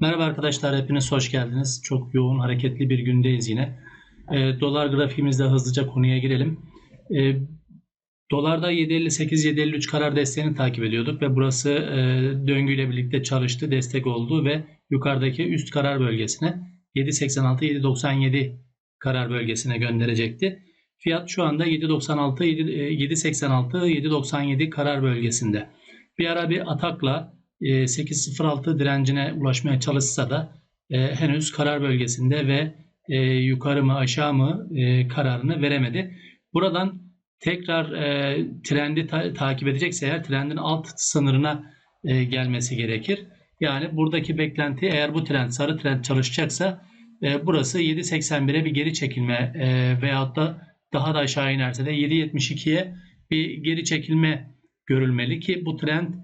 Merhaba arkadaşlar, hepiniz hoş geldiniz. Çok yoğun, hareketli bir gündeyiz yine. E, dolar grafiğimizde hızlıca konuya girelim. E, dolarda 7.58-7.53 karar desteğini takip ediyorduk ve burası e, döngüyle birlikte çalıştı, destek oldu ve yukarıdaki üst karar bölgesine 7.86-7.97 karar bölgesine gönderecekti. Fiyat şu anda 7.96, 7.86, 7.97 karar bölgesinde. Bir ara bir atakla 8.06 direncine ulaşmaya çalışsa da e, henüz karar bölgesinde ve e, yukarı mı aşağı mı e, kararını veremedi. Buradan tekrar e, trendi ta- takip edecekse eğer trendin alt sınırına e, gelmesi gerekir. Yani buradaki beklenti eğer bu trend sarı trend çalışacaksa e, burası 7.81'e bir geri çekilme e, veyahut da daha da aşağı inerse de 7.72'ye bir geri çekilme görülmeli ki bu trend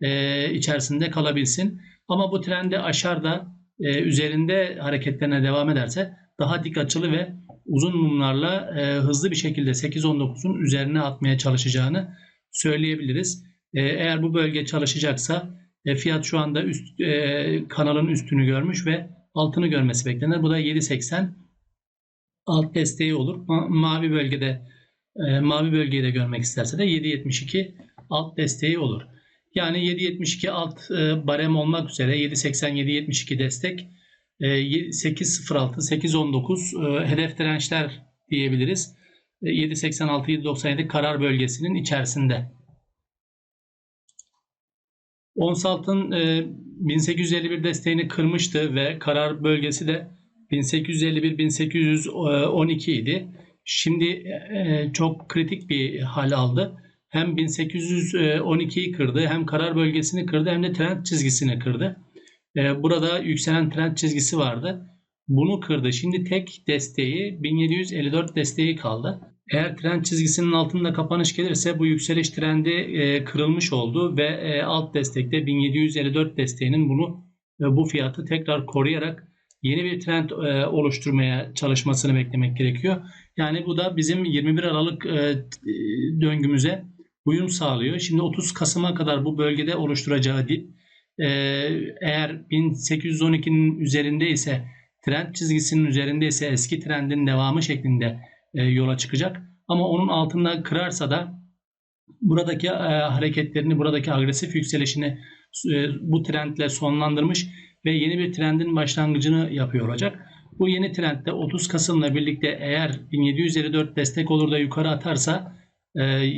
e, içerisinde kalabilsin. Ama bu trendi aşar da e, üzerinde hareketlerine devam ederse daha dik açılı ve uzun mumlarla e, hızlı bir şekilde 8-19'un üzerine atmaya çalışacağını söyleyebiliriz. E, eğer bu bölge çalışacaksa e, fiyat şu anda üst e, kanalın üstünü görmüş ve altını görmesi beklenir. Bu da 7.80 alt desteği olur. Ma- mavi bölgede e, mavi bölgeyi de görmek isterse de 7.72 alt desteği olur. Yani 7.72 alt e, barem olmak üzere 7.80 7.72 destek e, 8.06 8.19 e, hedef dirençler diyebiliriz. E, 7.86 7.97 karar bölgesinin içerisinde. Ons altın e, 1851 desteğini kırmıştı ve karar bölgesi de 1851-1812 idi. Şimdi e, çok kritik bir hal aldı. Hem 1812'yi kırdı, hem karar bölgesini kırdı, hem de trend çizgisini kırdı. E, burada yükselen trend çizgisi vardı. Bunu kırdı. Şimdi tek desteği 1754 desteği kaldı. Eğer trend çizgisinin altında kapanış gelirse bu yükseliş trendi e, kırılmış oldu ve e, alt destekte 1754 desteğinin bunu e, bu fiyatı tekrar koruyarak yeni bir trend oluşturmaya çalışmasını beklemek gerekiyor. Yani bu da bizim 21 Aralık döngümüze uyum sağlıyor. Şimdi 30 Kasım'a kadar bu bölgede oluşturacağı dip e, eğer 1812'nin üzerinde ise trend çizgisinin üzerinde ise eski trendin devamı şeklinde e, yola çıkacak. Ama onun altında kırarsa da buradaki e, hareketlerini, buradaki agresif yükselişini e, bu trendle sonlandırmış ve yeni bir trendin başlangıcını yapıyor olacak. Bu yeni trendde 30 Kasım'la birlikte eğer 1754 destek olur da yukarı atarsa e,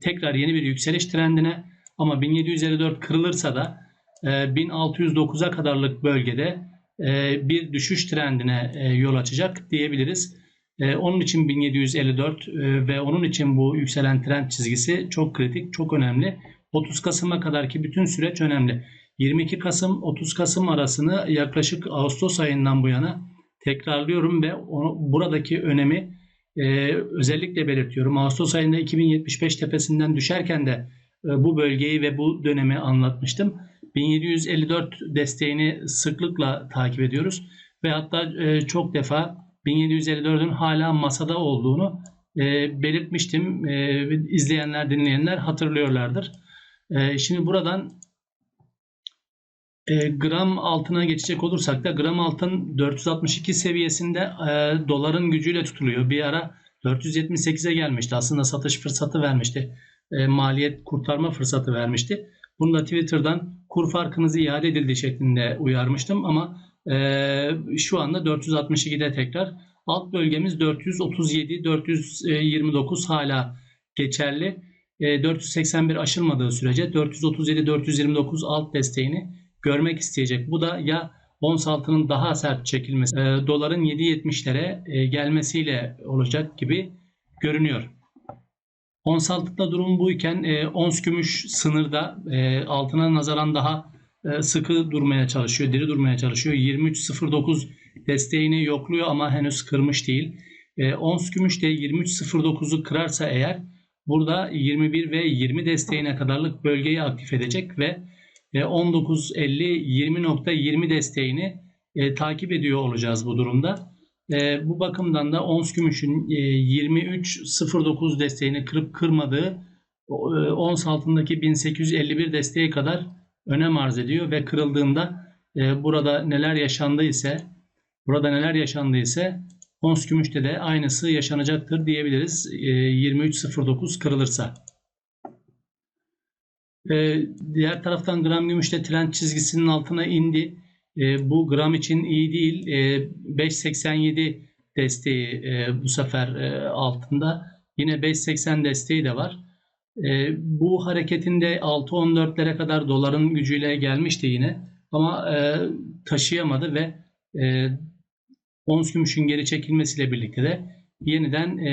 tekrar yeni bir yükseliş trendine ama 1754 kırılırsa da e, 1609'a kadarlık bölgede e, bir düşüş trendine e, yol açacak diyebiliriz. E, onun için 1754 e, ve onun için bu yükselen trend çizgisi çok kritik, çok önemli. 30 Kasım'a kadarki bütün süreç önemli. 22 Kasım 30 Kasım arasını yaklaşık Ağustos ayından bu yana tekrarlıyorum ve onu, buradaki önemi e, özellikle belirtiyorum. Ağustos ayında 2075 tepesinden düşerken de e, bu bölgeyi ve bu dönemi anlatmıştım. 1754 desteğini sıklıkla takip ediyoruz ve hatta e, çok defa 1754'ün hala masada olduğunu e, belirtmiştim. E, izleyenler, dinleyenler hatırlıyorlardır. E, şimdi buradan e, gram altına geçecek olursak da gram altın 462 seviyesinde e, doların gücüyle tutuluyor. Bir ara 478'e gelmişti. Aslında satış fırsatı vermişti. E, maliyet kurtarma fırsatı vermişti. Bunu da Twitter'dan kur farkınızı iade edildi şeklinde uyarmıştım ama e, şu anda 462'de tekrar. Alt bölgemiz 437, 429 hala geçerli. E, 481 aşılmadığı sürece 437, 429 alt desteğini görmek isteyecek. Bu da ya ons altının daha sert çekilmesi, e, doların 7.70'lere e, gelmesiyle olacak gibi görünüyor. Ons altında durum buyken e, ons gümüş sınırda e, altına nazaran daha e, sıkı durmaya çalışıyor, diri durmaya çalışıyor. 23.09 desteğini yokluyor ama henüz kırmış değil. E, ons gümüş de 23.09'u kırarsa eğer burada 21 ve 20 desteğine kadarlık bölgeyi aktif edecek ve 19.50-20.20 desteğini e, takip ediyor olacağız bu durumda. E, bu bakımdan da ons gümüşün e, 23.09 desteğini kırıp kırmadığı e, ons altındaki 1851 desteği kadar önem arz ediyor ve kırıldığında e, burada neler yaşandıysa burada neler yaşandıysa ons gümüşte de aynısı yaşanacaktır diyebiliriz. E, 23.09 kırılırsa. E, diğer taraftan gram gümüşte trend çizgisinin altına indi. E, bu gram için iyi değil. E, 5.87 desteği e, bu sefer e, altında. Yine 5.80 desteği de var. E, bu hareketinde 6.14'lere kadar doların gücüyle gelmişti yine. Ama e, taşıyamadı ve e, ons gümüşün geri çekilmesiyle birlikte de yeniden e,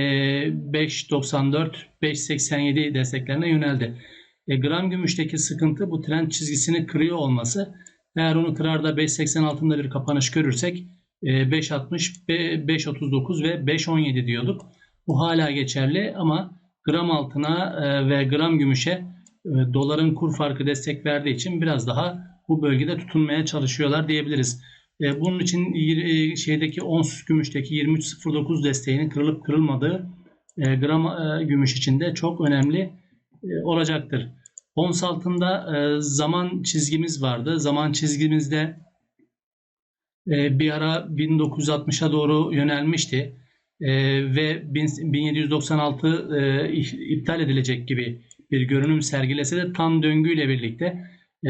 5.94 5.87 desteklerine yöneldi. E, gram gümüşteki sıkıntı bu trend çizgisini kırıyor olması. Eğer onu kırar da 5.80 altında bir kapanış görürsek e, 5.60, 5.39 ve 5.17 diyorduk. Bu hala geçerli ama gram altına e, ve gram gümüşe e, doların kur farkı destek verdiği için biraz daha bu bölgede tutunmaya çalışıyorlar diyebiliriz. E, bunun için e, şeydeki ons gümüşteki 23.09 desteğinin kırılıp kırılmadığı e, gram e, gümüş için de çok önemli olacaktır. Ons altında e, zaman çizgimiz vardı. Zaman çizgimizde e, bir ara 1960'a doğru yönelmişti. E, ve 1796 e, iptal edilecek gibi bir görünüm sergilese de tam döngüyle birlikte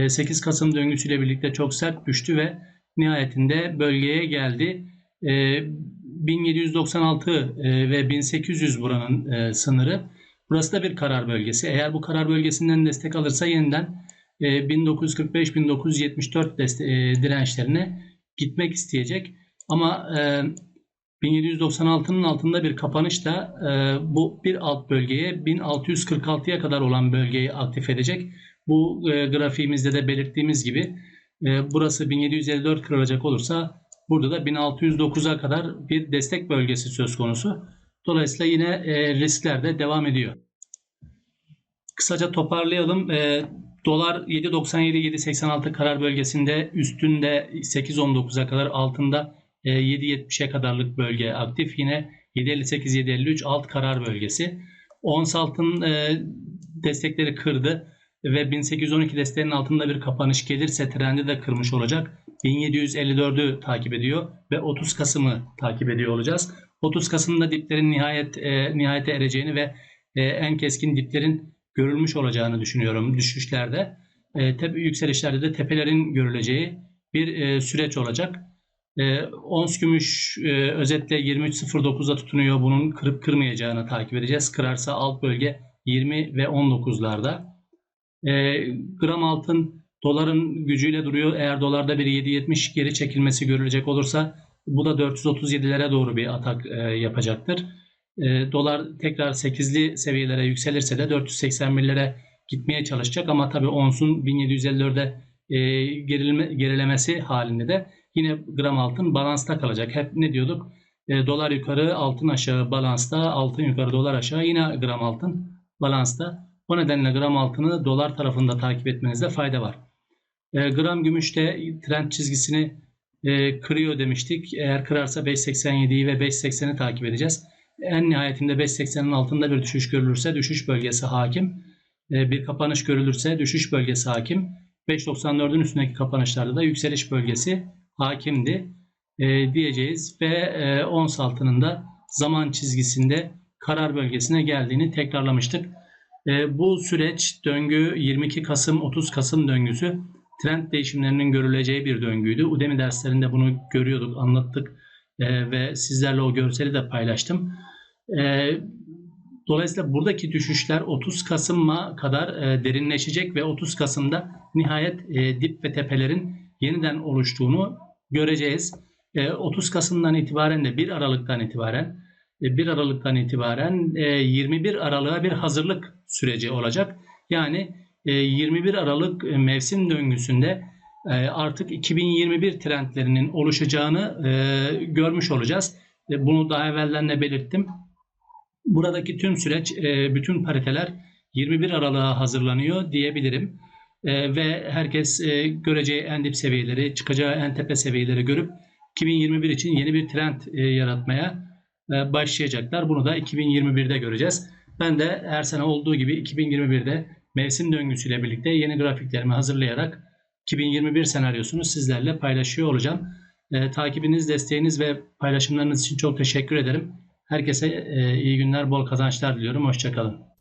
8 Kasım döngüsüyle birlikte çok sert düştü ve nihayetinde bölgeye geldi. 1796 ve 1800 buranın sınırı. Burası da bir karar bölgesi. Eğer bu karar bölgesinden destek alırsa yeniden 1945-1974 dirençlerine gitmek isteyecek. Ama 1796'nın altında bir kapanış da bu bir alt bölgeye 1646'ya kadar olan bölgeyi aktif edecek. Bu e, grafiğimizde de belirttiğimiz gibi e, burası 1754 kırılacak olursa burada da 1609'a kadar bir destek bölgesi söz konusu. Dolayısıyla yine e, riskler de devam ediyor. Kısaca toparlayalım. E, dolar 7.97-7.86 karar bölgesinde üstünde 8.19'a kadar altında e, 7.70'e kadarlık bölge aktif. Yine 7.58-7.53 alt karar bölgesi. Ons altın e, destekleri kırdı ve 1812 desteğinin altında bir kapanış gelirse trendi de kırmış olacak. 1754'ü takip ediyor ve 30 Kasım'ı takip ediyor olacağız. 30 Kasım'da diplerin nihayet e, nihayete ereceğini ve e, en keskin diplerin görülmüş olacağını düşünüyorum düşüşlerde. E, tepe, yükselişlerde de tepelerin görüleceği bir e, süreç olacak. E, ons gümüş e, özetle 23.09'da tutunuyor. Bunun kırıp kırmayacağını takip edeceğiz. Kırarsa alt bölge 20 ve 19'larda. E, gram altın doların gücüyle duruyor. Eğer dolarda bir 7.70 geri çekilmesi görülecek olursa bu da 437'lere doğru bir atak e, yapacaktır. E, dolar tekrar 8'li seviyelere yükselirse de 481'lere gitmeye çalışacak ama tabii onsun 1754'e e, gerilme, gerilemesi halinde de yine gram altın balansta kalacak. Hep ne diyorduk? E, dolar yukarı, altın aşağı balansta, altın yukarı, dolar aşağı yine gram altın balansta. O nedenle gram altını dolar tarafında takip etmenizde fayda var. E, gram gümüş de trend çizgisini e, kırıyor demiştik. Eğer kırarsa 5.87'yi ve 5.80'i takip edeceğiz. En nihayetinde 5.80'in altında bir düşüş görülürse düşüş bölgesi hakim. E, bir kapanış görülürse düşüş bölgesi hakim. 5.94'ün üstündeki kapanışlarda da yükseliş bölgesi hakimdi e, diyeceğiz. Ve e, ons altının da zaman çizgisinde karar bölgesine geldiğini tekrarlamıştık. E, bu süreç döngü 22 Kasım 30 Kasım döngüsü trend değişimlerinin görüleceği bir döngüydü. Udemy derslerinde bunu görüyorduk, anlattık e, ve sizlerle o görseli de paylaştım. E, dolayısıyla buradaki düşüşler 30 Kasım'a kadar e, derinleşecek ve 30 Kasım'da nihayet e, dip ve tepelerin yeniden oluştuğunu göreceğiz. E, 30 Kasım'dan itibaren de 1 Aralık'tan itibaren 1 Aralık'tan itibaren 21 Aralık'a bir hazırlık süreci olacak. Yani 21 Aralık mevsim döngüsünde artık 2021 trendlerinin oluşacağını görmüş olacağız. Bunu daha evvelden de belirttim. Buradaki tüm süreç, bütün pariteler 21 Aralık'a hazırlanıyor diyebilirim. Ve herkes göreceği en dip seviyeleri, çıkacağı en tepe seviyeleri görüp 2021 için yeni bir trend yaratmaya e, başlayacaklar. Bunu da 2021'de göreceğiz. Ben de her sene olduğu gibi 2021'de mevsim döngüsüyle birlikte yeni grafiklerimi hazırlayarak 2021 senaryosunu sizlerle paylaşıyor olacağım. E, takibiniz, desteğiniz ve paylaşımlarınız için çok teşekkür ederim. Herkese e, iyi günler, bol kazançlar diliyorum. Hoşçakalın.